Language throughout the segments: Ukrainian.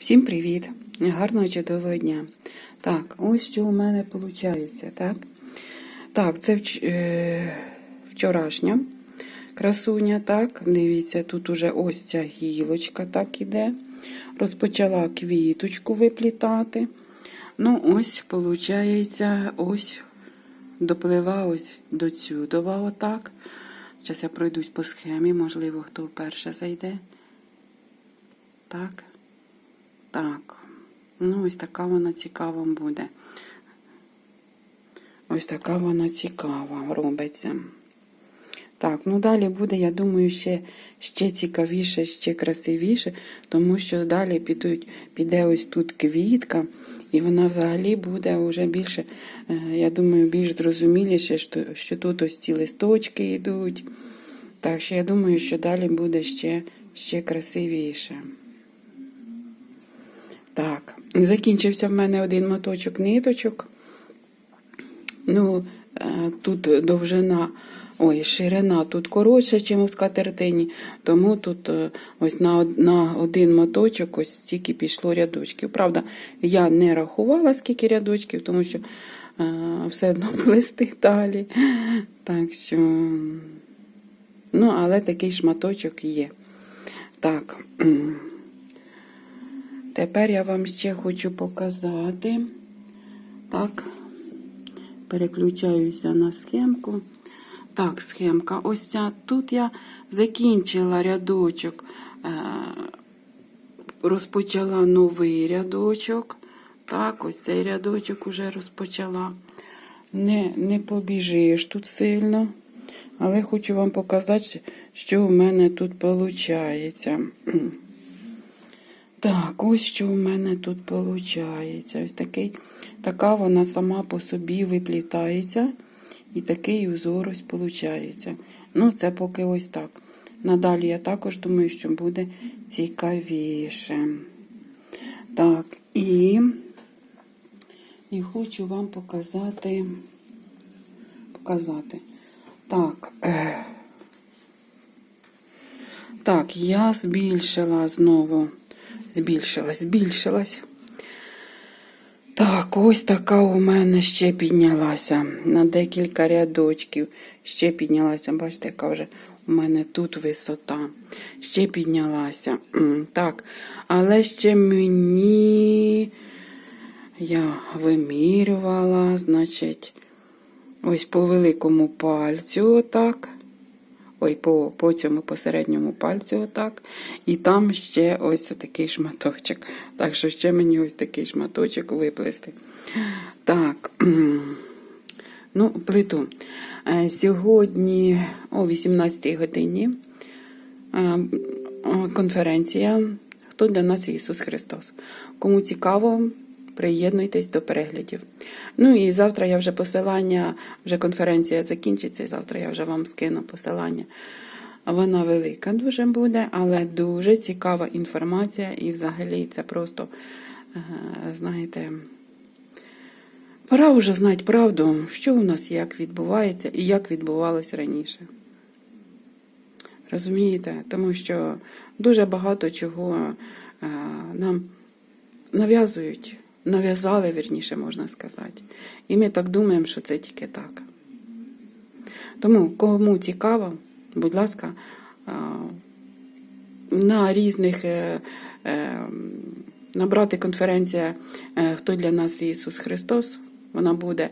Всім привіт! Гарного чудового дня. Так, ось що у мене виходить, так? Так, це е, вчорашня красуня, так. Дивіться, тут уже ось ця гілочка так іде. Розпочала квіточку виплітати. Ну, ось, виходить, ось доплила ось до цюдова, отак. Зараз я пройдусь по схемі, можливо, хто вперше зайде. Так. Так. Ну, ось така вона цікава буде. Ось така вона цікава робиться. Так, ну далі буде, я думаю, ще, ще цікавіше, ще красивіше, тому що далі підуть, піде ось тут квітка, і вона взагалі буде вже більше, е, я думаю, більш зрозуміліше, що, що тут ось ці листочки йдуть. Так що я думаю, що далі буде ще, ще красивіше. Так, закінчився в мене один моточок ниточок. Ну, е, тут довжина, ой, ширина тут коротша, ніж у скатертині, тому тут е, ось на, на один моточок ось стільки пішло рядочків. Правда, я не рахувала, скільки рядочків, тому що е, все одно плести далі. Так що, ну, але такий шматочок є. Так. Тепер я вам ще хочу показати. Так, переключаюся на схемку. Так, схемка. Ось ця. Тут я закінчила рядочок, е, розпочала новий рядочок. Так, ось цей рядочок уже розпочала. Не, не побіжиш тут сильно, але хочу вам показати, що у мене тут виходить. Так, ось що у мене тут виходить. Ось такий, така вона сама по собі виплітається. І такий узор ось виходить. Ну, це поки ось так. Надалі я також думаю, що буде цікавіше. Так, і, і хочу вам показати. Показати. Так. Е, так, я збільшила знову. Збільшилась, збільшилась. Так, ось така у мене ще піднялася. На декілька рядочків. Ще піднялася. Бачите, яка вже у мене тут висота. Ще піднялася. Так, але ще мені я вимірювала, значить, ось по великому пальцю, отак. Ой, по, по цьому посередньому пальцю, отак. І там ще ось такий шматочок. Так що ще мені ось такий шматочок виплести. Так. Ну, плиту. Е, Сьогодні о 18 годині е, конференція Хто для нас Ісус Христос? Кому цікаво, приєднуйтесь до переглядів. Ну і завтра я вже посилання, вже конференція закінчиться, і завтра я вже вам скину посилання. Вона велика дуже буде, але дуже цікава інформація, і взагалі це просто, е, знаєте, пора вже знати правду, що у нас як відбувається і як відбувалось раніше. Розумієте? Тому що дуже багато чого е, нам нав'язують, нав'язали, вірніше можна сказати. І ми так думаємо, що це тільки так. Тому, кому цікаво, будь ласка, на різних е, е, набрати конференція е, Хто для нас Ісус Христос, вона буде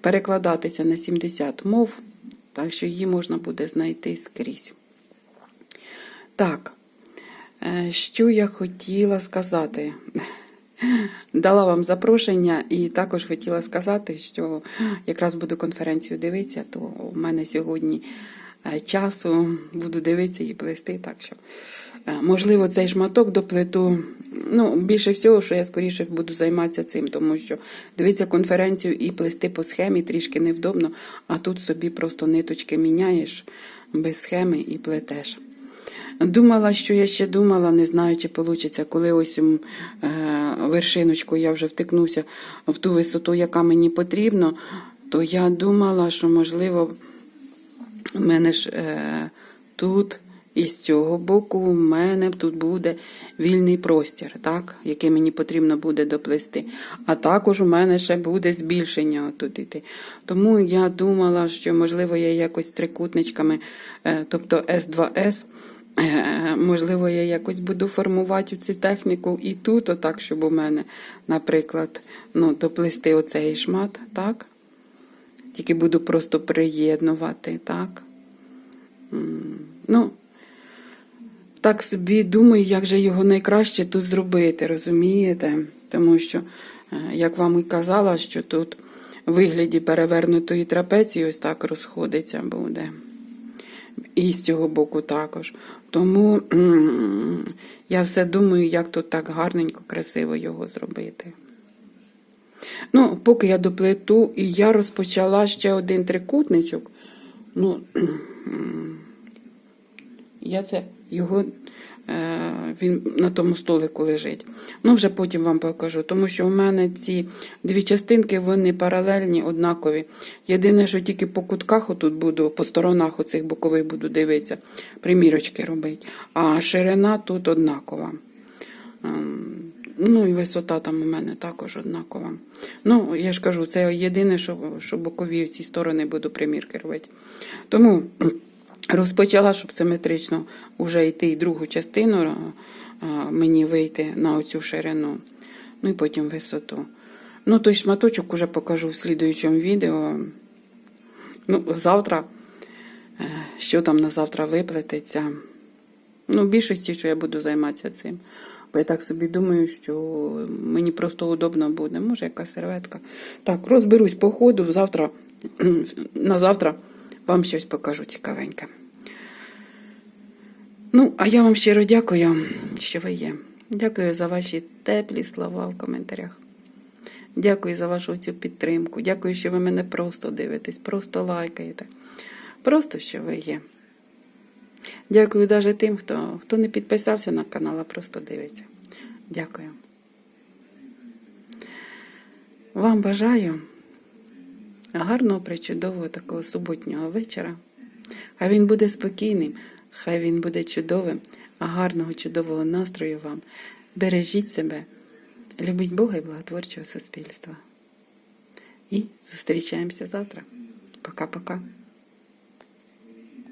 перекладатися на 70 мов, так що її можна буде знайти скрізь. Так, що я хотіла сказати? Дала вам запрошення і також хотіла сказати, що якраз буду конференцію дивитися, то у мене сьогодні е, часу буду дивитися і плести. Так що, е, можливо, цей шматок до плиту. Ну, більше всього, що я скоріше буду займатися цим, тому що дивитися конференцію і плести по схемі трішки невдобно, а тут собі просто ниточки міняєш без схеми і плетеш. Думала, що я ще думала, не знаю, чи вийде, коли ось е, вершиночку я вже втикнуся в ту висоту, яка мені потрібно, то я думала, що можливо в мене ж е, тут І з цього боку в мене тут буде вільний простір, так, який мені потрібно буде доплести. А також у мене ще буде збільшення тут іти. Тому я думала, що можливо я якось трикутничками, е, тобто С2С. Е, Можливо, я якось буду формувати цю техніку і тут, отак, щоб у мене, наприклад, ну, доплести оцей шмат, так? Тільки буду просто приєднувати, так? Ну, так собі думаю, як же його найкраще тут зробити, розумієте? Тому що, е, як вам і казала, що тут в вигляді перевернутої трапеції ось так розходиться буде. І з цього боку також. Тому я все думаю, як тут так гарненько, красиво його зробити. Ну, поки я доплету, і я розпочала ще один трикутничок. Ну, я це його, він на тому столику лежить. Ну, вже потім вам покажу, тому що у мене ці дві частинки, вони паралельні, однакові. Єдине, що тільки по кутках отут буду, по сторонах оцих бокових буду дивитися, примірочки робити. А ширина тут однакова. Ем, Ну і висота там у мене також однакова. Ну, я ж кажу, це єдине, що, що бокові ці сторони буду примірки робити. Тому розпочала, щоб симетрично вже йти другу частину, мені вийти на оцю ширину, ну і потім висоту. Ну, той шматочок уже покажу в слідуючому відео. Ну, завтра, е, що там на завтра виплететься. Ну, більшості, що я буду займатися цим. Бо я так собі думаю, що мені просто удобно буде. Може, якась серветка. Так, розберусь по ходу. Завтра, на завтра вам щось покажу цікавеньке. Ну, а я вам щиро дякую, що ви є. Дякую за ваші теплі слова в коментарях. Дякую за вашу цю підтримку. Дякую, що ви мене просто дивитесь, просто лайкаєте. Просто що ви є. Дякую навіть тим, хто, хто не підписався на канал, а просто дивиться. Дякую. Вам бажаю гарного, причудового такого суботнього вечора. Хай він буде спокійним, хай він буде чудовим, а гарного, чудового настрою вам. Бережіть себе, любіть Бога і благотворчого суспільства. І зустрічаємося завтра. Пока-пока.